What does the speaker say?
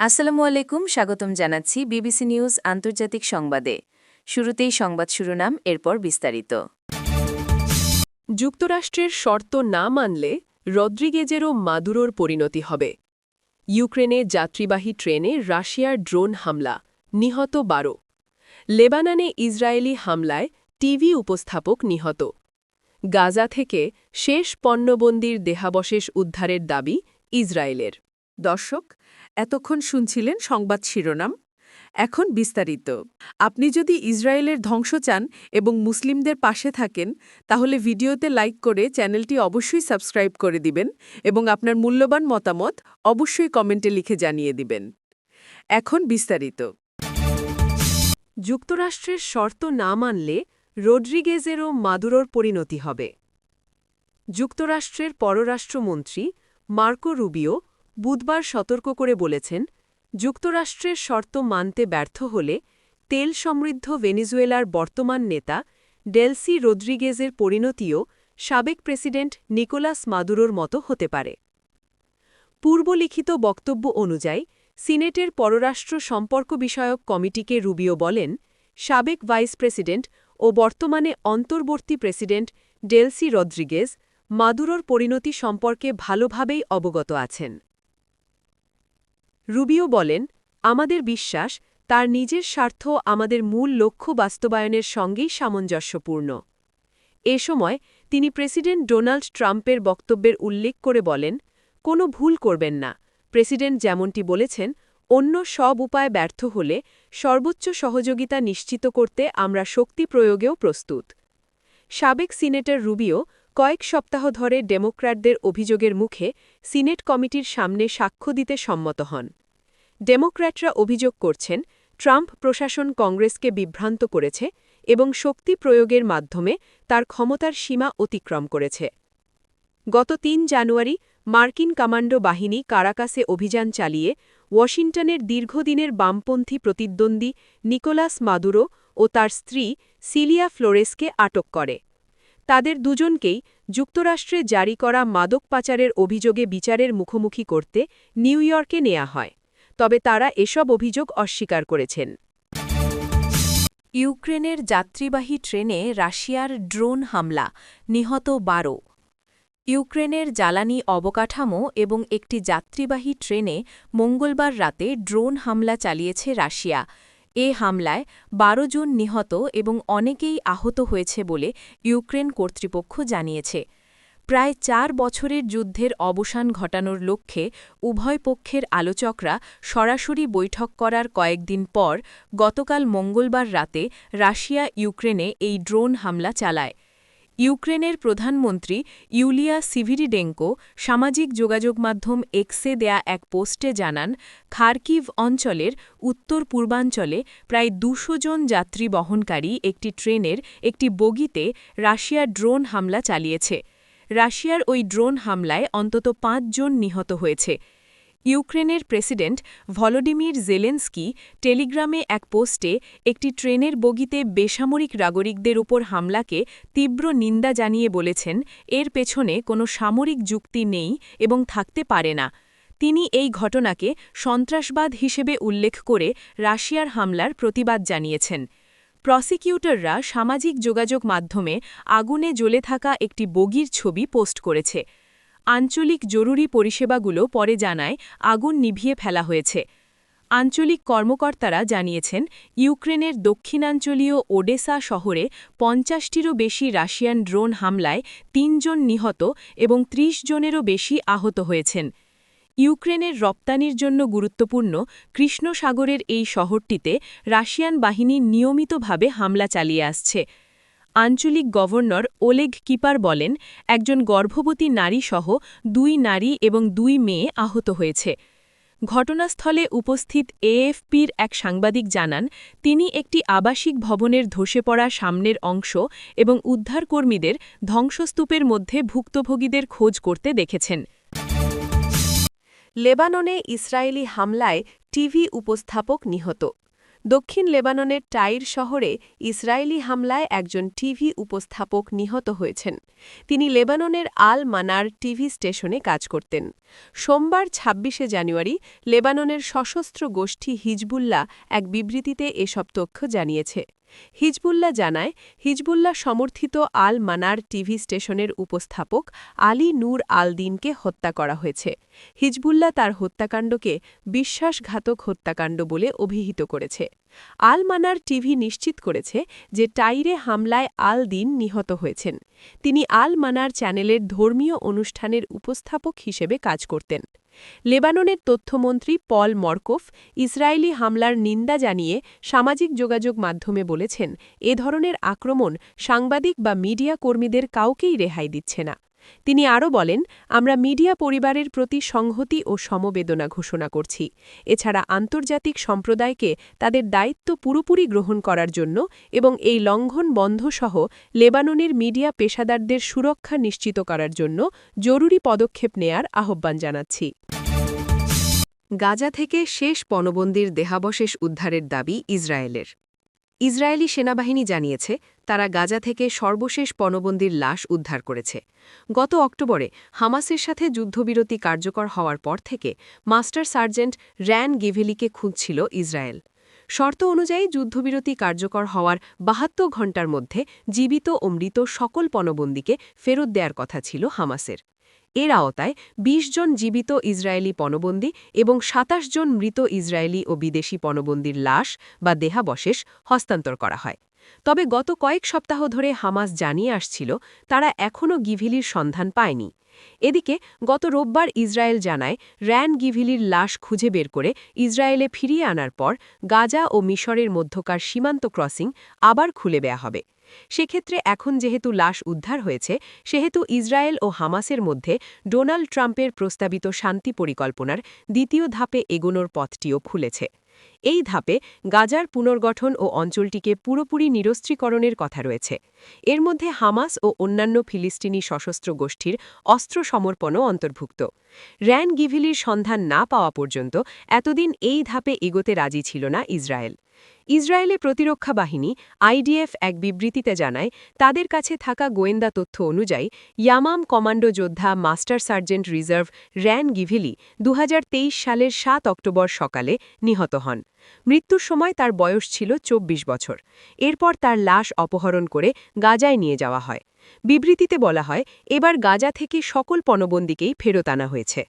আসসালামু আলাইকুম, স্বাগতম জানাচ্ছি বিবিসি নিউজ আন্তর্জাতিক সংবাদে। শুরুতেই সংবাদ শিরোনাম, এরপর বিস্তারিত। যুক্তরাষ্ট্রের শর্ত না মানলে রদ্রিগেজেরও মাদুরোর পরিণতি হবে। ইউক্রেনে যাত্রীবাহী ট্রেনে রাশিয়ার ড্রোন হামলা, নিহত বারো। লেবাননে ইসরায়েলি হামলায় টিভি উপস্থাপক নিহত। গাজা থেকে শেষ পণ্যবন্দির দেহাবশেষ উদ্ধারের দাবি ইসরায়েলের। দর্শক, এতক্ষণ শুনছিলেন সংবাদ শিরোনাম। এখন বিস্তারিত। আপনি যদি ইসরায়েলের ধ্বংস চান এবং মুসলিমদের পাশে থাকেন, তাহলে ভিডিওতে লাইক করে চ্যানেলটি অবশ্যই সাবস্ক্রাইব করে দিবেন এবং আপনার মূল্যবান মতামত অবশ্যই কমেন্টে লিখে জানিয়ে দিবেন। এখন বিস্তারিত। যুক্তরাষ্ট্রের শর্ত না মানলে রড্রিগেজেরও মাদুরোর পরিণতি হবে। যুক্তরাষ্ট্রের পররাষ্ট্রমন্ত্রী মার্কো রুবিও বুধবার সতর্ক করে বলেছেন, যুক্তরাষ্ট্রের শর্ত মানতে ব্যর্থ হলে তেল সমৃদ্ধ ভেনিজুয়েলার বর্তমান নেতা ডেলসি রদ্রিগেজের পরিণতিও সাবেক প্রেসিডেন্ট নিকোলাস মাদুরোর মতো হতে পারে। পূর্বলিখিত বক্তব্য অনুযায়ী, সিনেটের পররাষ্ট্র সম্পর্ক বিষয়ক কমিটিকে রুবিও বলেন, সাবেক ভাইস প্রেসিডেন্ট ও বর্তমানে অন্তর্বর্তী প্রেসিডেন্ট ডেলসি রদ্রিগেজ মাদুরোর পরিণতি সম্পর্কে ভালোভাবেই অবগত আছেন। রুবিও বলেন, আমাদের বিশ্বাস, তার নিজের স্বার্থ আমাদের মূল লক্ষ্য বাস্তবায়নের সঙ্গেই সামঞ্জস্যপূর্ণ। এ সময় তিনি প্রেসিডেন্ট ডোনাল্ড ট্রাম্পের বক্তব্যের উল্লেখ করে বলেন, কোনো ভুল করবেন না। প্রেসিডেন্ট যেমনটি বলেছেন, অন্য সব উপায় ব্যর্থ হলে সর্বোচ্চ সহযোগিতা নিশ্চিত করতে আমরা শক্তি প্রয়োগেও প্রস্তুত। সাবেক সিনেটর রুবিও কয়েক সপ্তাহ ধরে ডেমোক্র্যাটদের অভিযোগের মুখে সিনেট কমিটির সামনে সাক্ষ্য দিতে সম্মত হন। ডেমোক্র্যাটরা অভিযোগ করছেন, ট্রাম্প প্রশাসন কংগ্রেসকে বিভ্রান্ত করেছে এবং শক্তি প্রয়োগের মাধ্যমে তার ক্ষমতার সীমা অতিক্রম করেছে। গত তিন জানুয়ারি মার্কিন কমান্ডো বাহিনী কারাকাসে অভিযান চালিয়ে ওয়াশিংটনের দীর্ঘদিনের বামপন্থী প্রতিদ্বন্দ্বী নিকোলাস মাদুরো ও তার স্ত্রী সিলিয়া ফ্লোরেসকে আটক করে। তাদের দুজনকেই যুক্তরাষ্ট্রে জারি করা মাদক পাচারের অভিযোগে বিচারের মুখোমুখি করতে নিউ ইয়র্কে নেওয়া হয়, তবে তারা এসব অভিযোগ অস্বীকার করেছেন। ইউক্রেনের যাত্রীবাহী ট্রেনে রাশিয়ার ড্রোন হামলা, নিহত বারো। ইউক্রেনের জ্বালানি অবকাঠামো এবং একটি যাত্রীবাহী ট্রেনে মঙ্গলবার রাতে ড্রোন হামলা চালিয়েছে রাশিয়া এ হামলায় বারো জন নিহত এবং অনেকেই আহত হয়েছে বলে ইউক্রেন কর্তৃপক্ষ জানিয়েছে। প্রায় চার বছরের যুদ্ধের অবসান ঘটানোর লক্ষ্যে উভয় পক্ষের আলোচকরা সরাসরি বৈঠক করার কয়েকদিন পর গতকাল মঙ্গলবার রাতে রাশিয়া ইউক্রেনে এই ড্রোন হামলা চালায়। ইউক্রেনের প্রধানমন্ত্রী ইউলিয়া সিভিরিডেঙ্কো সামাজিক যোগাযোগ মাধ্যম এক্সে দেয়া এক পোস্টে জানান, খার্কিভ অঞ্চলের উত্তর পূর্বাঞ্চলে প্রায় দুশো জন যাত্রী বহনকারী একটি ট্রেনের একটি বগিতে রাশিয়া ড্রোন হামলা চালিয়েছে। রাশিয়ার ওই ড্রোন হামলায় অন্তত পাঁচ জন নিহত হয়েছে। ইউক্রেনের প্রেসিডেন্ট ভলোডিমির জেলেন্সকি টেলিগ্রামে এক পোস্টে একটি ট্রেনের বগিতে বেসামরিক নাগরিকদের উপর হামলাকে তীব্র নিন্দা জানিয়ে বলেছেন, এর পেছনে কোনো সামরিক যুক্তি নেই এবং থাকতে পারে না। তিনি এই ঘটনাকে সন্ত্রাসবাদ হিসেবে উল্লেখ করে রাশিয়ার হামলার প্রতিবাদ জানিয়েছেন। প্রসিকিউটররা সামাজিক যোগাযোগ মাধ্যমে আগুনে জ্বলে থাকা একটি বগির ছবি পোস্ট করেছে। আঞ্চলিক জরুরি পরিষেবাগুলো পরে জানায় আগুন নিভিয়ে ফেলা হয়েছে। আঞ্চলিক কর্মকর্তারা জানিয়েছেন, ইউক্রেনের দক্ষিণাঞ্চলীয় ওডেসা শহরে পঞ্চাশটিরও বেশি রাশিয়ান ড্রোন হামলায় তিনজন নিহত এবং ৩০ জনেরও বেশি আহত হয়েছেন। ইউক্রেনের রপ্তানির জন্য গুরুত্বপূর্ণ কৃষ্ণসাগরের এই শহরটিতে রাশিয়ান বাহিনী নিয়মিতভাবে হামলা চালিয়ে আসছে। আঞ্চলিক গভর্নর ওলেগ কিপার বলেন, একজন গর্ভবতী নারীসহ দুই নারী এবং দুই মেয়ে আহত হয়েছে। ঘটনাস্থলে উপস্থিত এএফপির এক সাংবাদিক জানান, তিনি একটি আবাসিক ভবনের ধসে পড়া সামনের অংশ এবং উদ্ধারকর্মীদের ধ্বংসস্তূপের মধ্যে ভুক্তভোগীদের খোঁজ করতে দেখেছেন। লেবাননে ইসরায়েলি হামলায় টিভি উপস্থাপক নিহত। দক্ষিণ লেবাননের টাইর শহরে ইসরায়েলি হামলায় একজন টিভি উপস্থাপক নিহত হয়েছেন। তিনি লেবাননের আল মানার টিভি স্টেশনে কাজ করতেন। সোমবার ২৬শে জানুয়ারি লেবাননের সশস্ত্র গোষ্ঠী হিজবুল্লাহ এক বিবৃতিতে এসব তথ্য জানিয়েছে। হিজবুল্লাহ জানায়, হিজবুল্লাহ সমর্থিত আল মানার টিভি স্টেশনের উপস্থাপক আলী নূর আল দিনকে হত্যা করা হয়েছে। হিজবুল্লাহ তার হত্যাকাণ্ডকে বিশ্বাসঘাতক হত্যাকাণ্ড বলে অভিহিত করেছে। আল মানার টিভি নিশ্চিত করেছে যে টাইরে হামলায় আল দিন নিহত হয়েছেন। তিনি আল মানার চ্যানেলের ধর্মীয় অনুষ্ঠানের উপস্থাপক হিসেবে কাজ করতেন। লেবাননের তথ্যমন্ত্রী পল মরকোফ ইসরায়েলি হামলার নিন্দা জানিয়ে সামাজিক যোগাযোগ মাধ্যমে বলেছেন, এ ধরনের আক্রমণ সাংবাদিক বা মিডিয়া কর্মীদের কাউকেই রেহাই দিচ্ছে না। তিনি আরও বলেন, আমরা মিডিয়া পরিবারের প্রতি সংহতি ও সমবেদনা ঘোষণা করছি। এছাড়া আন্তর্জাতিক সম্প্রদায়কে তাদের দায়িত্ব পুরোপুরি গ্রহণ করার জন্য এবং এই লঙ্ঘন বন্ধসহ লেবাননের মিডিয়া পেশাদারদের সুরক্ষা নিশ্চিত করার জন্য জরুরি পদক্ষেপ নেয়ার আহ্বান জানাচ্ছি। গাজা থেকে শেষ পণবন্দির দেহাবশেষ উদ্ধারের দাবি ইসরায়েলের। ইসরায়েলি সেনাবাহিনী জানিয়েছে, তারা গাজা থেকে সর্বশেষ পণবন্দির লাশ উদ্ধার করেছে। গত অক্টোবরে হামাসের সাথে যুদ্ধবিরতি কার্যকর হওয়ার পর থেকে মাস্টার সার্জেন্ট র্যান গিভেলিকে খুঁজছিল ইসরায়েল। শর্ত অনুযায়ী যুদ্ধবিরতি কার্যকর হওয়ার বাহাত্তর ঘণ্টার মধ্যে জীবিত ও মৃত সকল পণবন্দীকে ফেরত দেওয়ার কথা ছিল হামাসের। এর আওতায় ২০ জন জীবিত ইসরায়েলি পণবন্দী এবং ২৭ জন মৃত ইসরায়েলি ও বিদেশি পণবন্দীর লাশ বা দেহাবশেষ হস্তান্তর করা হয়। তবে গত কয়েক সপ্তাহ ধরে হামাস জানিয়ে আসছিল, তারা এখনও গিভিলির সন্ধান পায়নি। এদিকে গত রোববার ইসরায়েল জানায়, র্যান গিভিলির লাশ খুঁজে বের করে ইসরায়েলে ফিরিয়ে আনার পর গাজা ও মিশরের মধ্যকার সীমান্ত ক্রসিং আবার খুলে দেয়া হবে। সেক্ষেত্রে এখন যেহেতু লাশ উদ্ধার হয়েছে, সেহেতু ইসরায়েল ও হামাসের মধ্যে ডোনাল্ড ট্রাম্পের প্রস্তাবিত শান্তি পরিকল্পনার দ্বিতীয় ধাপে এগোনোর পথটিও খুলেছে। এই ধাপে গাজার পুনর্গঠন ও অঞ্চলটিকে পুরোপুরি নিরস্ত্রীকরণের কথা রয়েছে। এর মধ্যে হামাস ও অন্যান্য ফিলিস্তিনি সশস্ত্র গোষ্ঠীর অস্ত্র সমর্পণও অন্তর্ভুক্ত। র্যান গিভিলির সন্ধান না পাওয়া পর্যন্ত এতদিন এই ধাপে এগোতে রাজি ছিল না ইসরায়েল। ইসরায়েলে প্রতিরক্ষা বাহিনী আইডিএফ এক বিবৃতিতে জানায়, তাদের কাছে থাকা গোয়েন্দা তথ্য অনুযায়ী ইয়ামাম কমান্ডো যোদ্ধা master sergeant reserve Ran Gvili দু হাজার তেইশ সালের সাত অক্টোবর সকালে নিহত হন। মৃত্যুর সময় তার বয়স ছিল ২৪ বছর। এরপর তার লাশ অপহরণ করে গাজায় নিয়ে যাওয়া হয়। বিবৃতিতে বলা হয়, এবার গাজা থেকে সকল পণবন্দীকেই ফেরত আনা হয়েছে।